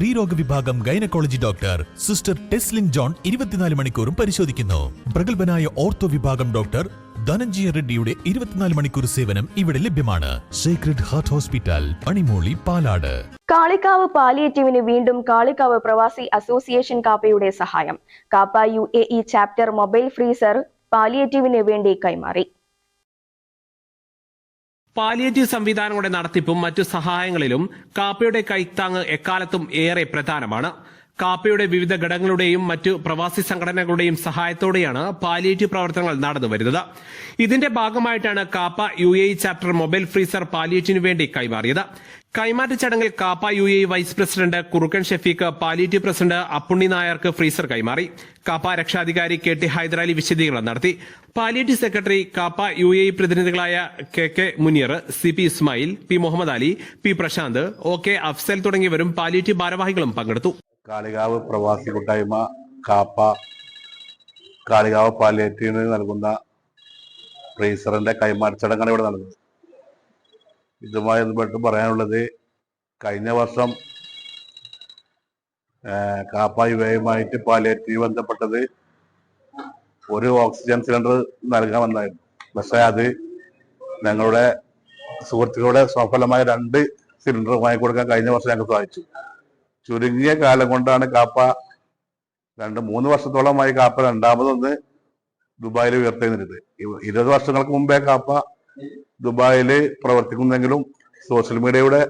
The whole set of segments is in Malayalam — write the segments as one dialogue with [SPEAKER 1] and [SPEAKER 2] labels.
[SPEAKER 1] സ്ത്രീരോഗ വിഭാഗം gynaecology doctor sister Teslin John ഇരുപത്തിനാല് മണിക്കൂറും പരിശോധിക്കുന്നു. പ്രഗത്ഭനായ ഓർത്തോ വിഭാഗം ഡോക്ടർ ധനഞ്ജയ റെഡ്ഡിയുടെ ഇരുപത്തിനാല് മണിക്കൂർ സേവനം ഇവിടെ ലഭ്യമാണ്. സീക്രട്ട് ഹാർട്ട് ഹോസ്പിറ്റൽ പണിമൂളി പാലാട്.
[SPEAKER 2] കാളിക്കാവ് പാലിയേറ്റീവിന് വീണ്ടും കാളിക്കാവ് പ്രവാസി അസോസിയേഷൻ കാപ്പയുടെ സഹായം. Kappa U A E chapter mobile freezer പാലിയേറ്റീവിന് വേണ്ടി കൈമാറി.
[SPEAKER 3] പാലിയേറ്റീവ് സംവിധാനങ്ങളുടെ നടത്തിപ്പും മറ്റു സഹായങ്ങളിലും കാപ്പയുടെ കൈത്താങ് എക്കാലത്തും ഏറെ പ്രധാനമാണ്. കാപ്പയുടെ വിവിധ ഘടകങ്ങളുടെയും മറ്റു പ്രവാസി സംഘടനകളുടെയും സഹായത്തോടെയാണ് പാലിയേറ്റീവ് പ്രവർത്തനങ്ങൾ നടന്നുവരുന്നത് ഇതിന്റെ ഭാഗമായിട്ടാണ് Kappa U A chapter mobile freezer പാലിയേറ്റീവിന് വേണ്ടി കൈമാറിയത്. കൈമാറ്റ ചടങ്ങിൽ Kappa U A vice president Kurukkan Shefeeq palliative president Appunni നായർക്ക് ഫ്രീസർ കൈമാറി. കാപ്പ രക്ഷാധികാരി കെ ടി ഹൈദരാലി വിശദീകരണം നടത്തി. Palliative secretary Kappa U A പ്രതിനിധികളായ K K Muneer C P Ismail P Muhammad Ali P Prashanth O K Afsal തുടങ്ങിയവരും പാലിയേറ്റീവ് ഭാരവാഹികളും പങ്കെടുത്തു.
[SPEAKER 4] കാളികാവ് പ്രവാസി കൂട്ടായ്മ കാപ്പ കാളികാവ് പാലിയേറ്റീവിന് നൽകുന്ന ഫ്രീസറിന്റെ കൈമാറ്റടങ്ങാണ് ഇവിടെ നടന്നത്. ഇതുമായി ബന്ധപ്പെട്ട് പറയാനുള്ളത് കഴിഞ്ഞ വർഷം കാപ്പ യുവയുമായിട്ട് പാലിയേറ്റീവ് ബന്ധപ്പെട്ടത് ഒരു ഓക്സിജൻ സിലിണ്ടർ നൽകാമെന്നായിരുന്നു പക്ഷേ അത് ഞങ്ങളുടെ സുഹൃത്തുക്കളുടെ സഫലമായ രണ്ട് സിലിണ്ടർ വാങ്ങിക്കൊടുക്കാൻ കഴിഞ്ഞ വർഷം ഞങ്ങൾക്ക് സാധിച്ചു. ചുരുങ്ങിയ കാലം കൊണ്ടാണ് കാപ്പ രണ്ട് മൂന്ന് വർഷത്തോളമായി കാപ്പ രണ്ടാമതൊന്ന് ദുബായിൽ ഉയർത്തുന്നത് ഇരുപത് വർഷങ്ങൾക്ക് മുമ്പേ കാപ്പ ദുബായിൽ പ്രവർത്തിക്കുന്നെങ്കിലും സോഷ്യൽ മീഡിയയുടെ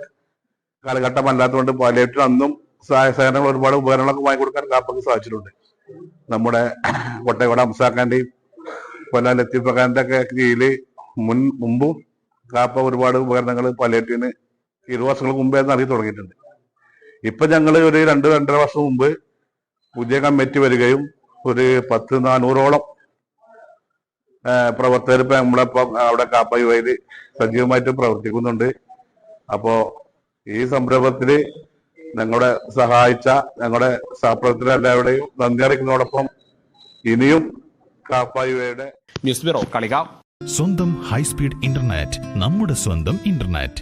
[SPEAKER 4] കാലഘട്ടം കാലഘട്ടമല്ലാത്തതുകൊണ്ട് പാലിയേറ്റീവ് അന്നും സഹായ സഹകരണങ്ങൾ ഒരുപാട് ഉപകരണങ്ങളൊക്കെ വാങ്ങിക്കൊടുക്കാൻ കാപ്പക്ക് സാധിച്ചിട്ടുണ്ട്. നമ്മുടെ കൊട്ടയക്കോട അംസാക്കാന്റെയും കൊല്ല ലത്തീഫക്കാന്റെ ഒക്കെ കീഴിൽ മുൻ മുമ്പും കാപ്പ ഒരുപാട് ഉപകരണങ്ങൾ പാലിയേറ്റീവിന് ഇരുപത് വർഷങ്ങൾക്ക് മുമ്പേ നൽകി തുടങ്ങിയിട്ടുണ്ട്. ഇപ്പൊ ഞങ്ങൾ ഒരു രണ്ട് രണ്ടര വർഷം മുമ്പ് പുതിയ കമ്മിറ്റി വരികയും ഒരു പത്ത് നാനൂറോളം പ്രവർത്തകർ ഇപ്പൊ നമ്മളിപ്പം അവിടെ കാപ്പ യുവയിൽ സജീവമായിട്ട് പ്രവർത്തിക്കുന്നുണ്ട്. അപ്പോ ഈ സംരംഭത്തിൽ ഞങ്ങളെ സഹായിച്ച ഞങ്ങളുടെ സഹപ്രവർത്തകർ എല്ലാവരുടെയും നന്ദി അറിയിക്കുന്നതോടൊപ്പം ഇനിയും കാപ്പ യുവയുടെ
[SPEAKER 3] ന്യൂസ് ബ്യൂറോ
[SPEAKER 1] സ്വന്തം ഹൈസ്പീഡ് ഇന്റർനെറ്റ് നമ്മുടെ സ്വന്തം ഇന്റർനെറ്റ്.